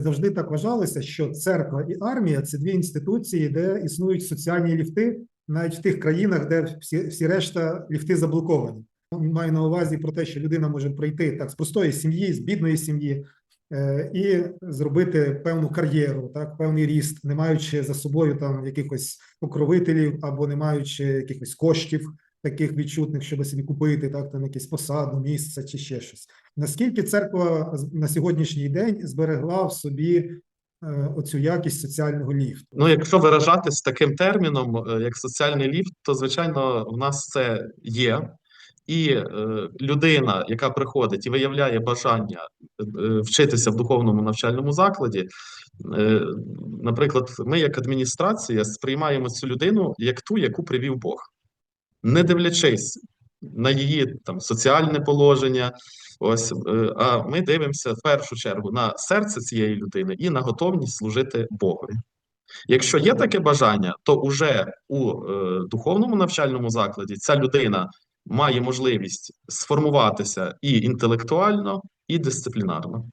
Завжди так вважалося, що церква і армія це дві інституції, де існують соціальні ліфти, навіть в тих країнах, де всі, всі решта ліфти заблоковані. Маю на увазі про те, що людина може прийти так з простої сім'ї, з бідної сім'ї е, і зробити певну кар'єру, так певний ріст, не маючи за собою там якихось покровителів або не маючи якихось коштів таких відчутних, щоб собі купити так там якусь посаду, місце чи ще щось. Наскільки церква на сьогоднішній день зберегла в собі е, оцю якість соціального ліфту? Ну, якщо виражатись таким терміном, е, як соціальний ліфт, то звичайно в нас це є. І е, людина, яка приходить і виявляє бажання е, вчитися в духовному навчальному закладі, е, наприклад, ми, як адміністрація, сприймаємо цю людину як ту, яку привів Бог, не дивлячись на її там соціальне положення. Ось, е, а ми дивимося в першу чергу на серце цієї людини і на готовність служити Богові. Якщо є таке бажання, то уже у е, духовному навчальному закладі ця людина має можливість сформуватися і інтелектуально, і дисциплінарно.